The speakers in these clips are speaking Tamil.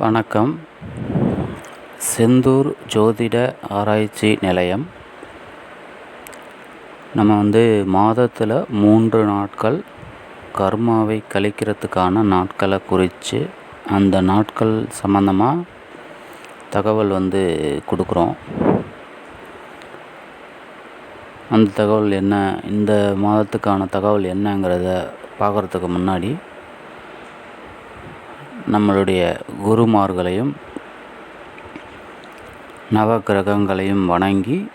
வணக்கம். செந்தூர் ஜோதிட ஆராய்ச்சி நிலையம். நம்ம வந்து மாதத்தில் மூன்று நாட்கள் கர்மாவை கழிக்கிறதுக்கான நாட்களை குறித்து அந்த நாட்கள் சம்மந்தமாக தகவல் வந்து கொடுக்குறோம். அந்த தகவல் என்ன இந்த மாதத்துக்கான தகவல் என்னங்கிறத பார்க்குறதுக்கு முன்னாடி நம்மளுடைய குருமார்களையும் நவ கிரகங்களையும் வணங்கி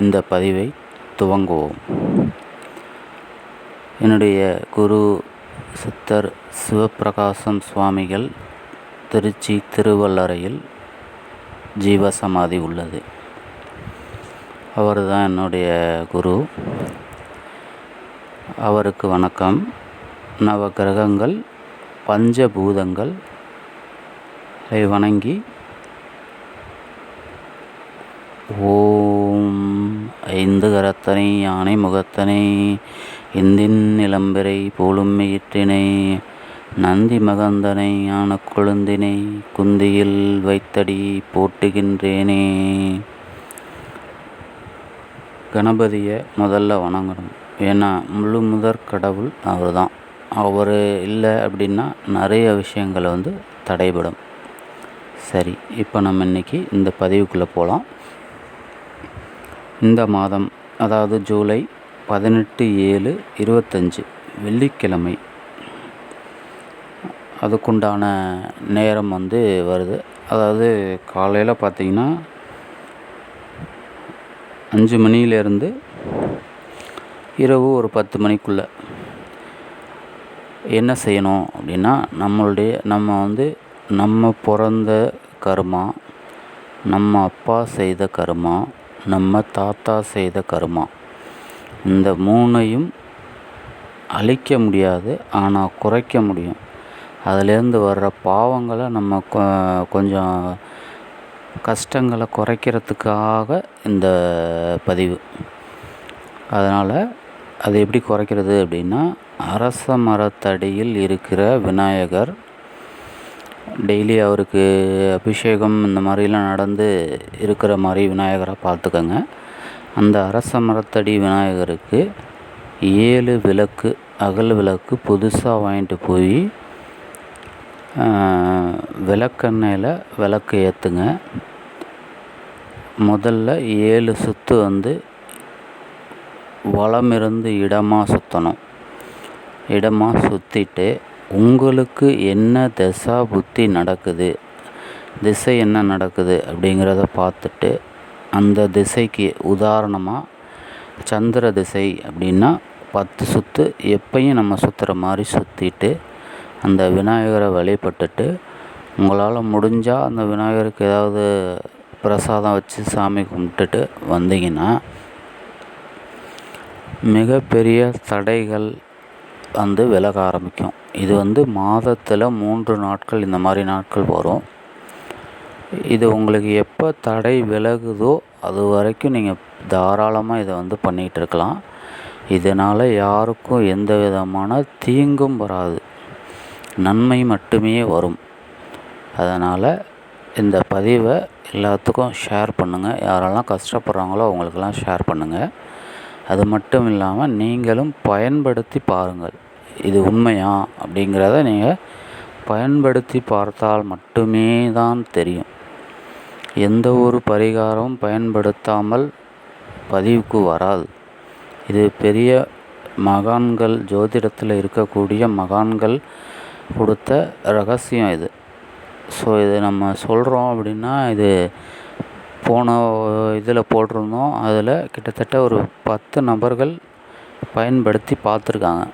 இந்த பதிவை துவங்குவோம். என்னுடைய குரு சித்தர் சிவப்பிரகாசம் சுவாமிகள் திருச்சி திருவல்லறையில் ஜீவசமாதி உள்ளது. அவர் தான் என்னுடைய குரு. அவருக்கு வணக்கம். நவ கிரகங்கள் பஞ்சபூதங்கள் வணங்கி ஓம் ஐந்து கரத்தனை யானை முகத்தனை இந்தின் நிலம்பெறை போலும் நந்தி மகந்தனை யான கொழுந்தினை குந்தியில் வைத்தடி போட்டுகின்றேனே. கணபதியை முதல்ல வணங்கணும். ஏன்னா முழு முதற் கடவுள் அவர் தான் அவர் இல்லை அப்படின்னா நிறைய விஷயங்களை வந்து தடைபடும். சரி இப்போ நம்ம இன்றைக்கி இந்த பதிவுக்குள்ளே போகலாம். இந்த மாதம் அதாவது ஜூலை பதினெட்டு ஏழு இருபத்தஞ்சி வெள்ளிக்கிழமை அதுக்குண்டான நேரம் வந்து வருது. அதாவது காலையில் பார்த்திங்கன்னா அஞ்சு மணியிலேருந்து இரவு ஒரு பத்து மணிக்குள்ளே. என்ன செய்யணும் அப்படின்னா நம்மளுடைய நம்ம வந்து நம்ம பிறந்த கருமா நம்ம அப்பா செய்த கருமா நம்ம தாத்தா செய்த கருமா இந்த மூணையும் அழிக்க முடியாது ஆனால் குறைக்க முடியும். அதுலேருந்து வர்ற பாவங்களை நம்ம கொஞ்சம் கஷ்டங்களை குறைக்கிறதுக்காக இந்த பதிவு. அதனால் அது எப்படி குறைக்கிறது அப்படின்னா அரச மரத்தடியில் இருக்கிற விநாயகர். டெய்லி அவருக்கு அபிஷேகம் இந்த மாதிரிலாம் நடந்து இருக்கிற மாதிரி விநாயகரை பார்த்துக்கோங்க. அந்த அரச மரத்தடி விநாயகருக்கு ஏழு விளக்கு அகல் விளக்கு புதுசாக வாங்கிட்டு போய் விளக்கெண்ணெயில் விளக்கு ஏற்றுங்க முதல்ல ஏழு சுற்று வந்து வளமிருந்து இடமாக சுற்றணும் இடமாக சுற்றிட்டு உங்களுக்கு என்ன திசா புத்தி நடக்குது? திசை என்ன நடக்குது? அப்படிங்கிறத பார்த்துட்டு அந்த திசைக்கு உதாரணமாக சந்திர திசை அப்படின்னா பத்து சுற்று எப்பையும் நம்ம சுற்றுற மாதிரி சுற்றிட்டு அந்த விநாயகரை வழிபட்டுட்டு உங்களால் முடிஞ்சால் அந்த விநாயகருக்கு ஏதாவது பிரசாதம் வச்சு சாமி கும்பிட்டுட்டு வந்தீங்கன்னா மிகப்பெரிய தடைகள் வந்து விலக ஆரம்பிக்கும். இது வந்து மாதத்தில் மூன்று நாட்கள் இந்த மாதிரி நாட்கள் வரும். இது உங்களுக்கு எப்போ தடை விலகுதோ அது வரைக்கும் நீங்கள் தாராளமாக இதை வந்து பண்ணிகிட்டு இருக்கலாம். இதனால் யாருக்கும் எந்த விதமான தீங்கும் வராது. நன்மை மட்டுமே வரும். அதனால் இந்த பதிவை எல்லாத்துக்கும் ஷேர் பண்ணுங்கள் யாரெல்லாம் கஷ்டப்படுறாங்களோ அவங்களுக்கெல்லாம் ஷேர் பண்ணுங்கள் அது மட்டும் இல்லாமல் நீங்களும் பயன்படுத்தி பாருங்கள். இது உண்மையா? அப்படிங்கிறத நீங்கள் பயன்படுத்தி பார்த்தால் மட்டுமே தான் தெரியும். எந்த ஒரு பரிகாரமும் பயன்படுத்தாமல் பதிவுக்கு வராது. இது பெரிய மகான்கள் ஜோதிடத்தில் இருக்கக்கூடிய மகான்கள் கொடுத்த ரகசியம் இது. ஸோ இது நம்ம சொல்கிறோம் அப்படின்னா இது போன இதில் போட்டிருந்தோம். அதில் கிட்டத்தட்ட ஒரு பத்து நபர்கள் பயன்படுத்தி பார்த்துருக்காங்க.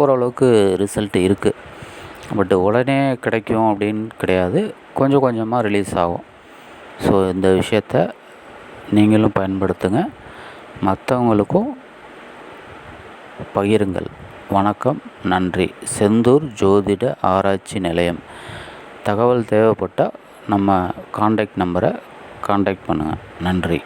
ஓரளவுக்கு ரிசல்ட் இருக்குது பட் உடனே கிடைக்கும் அப்படின்னு கிடையாது. கொஞ்சம் கொஞ்சமாக ரிலீஸ் ஆகும். ஸோ இந்த விஷயத்த நீங்களும் பயன்படுத்துங்க. மற்றவங்களுக்கும் பகிருங்கள். வணக்கம் நன்றி. செந்தூர் ஜோதிட ஆராய்ச்சி நிலையம். தகவல் தேவைப்பட்டால் நம்ம காண்டாக்ட் நம்பரை காண்டாக்ட் பண்ணுங்கள் நன்றி.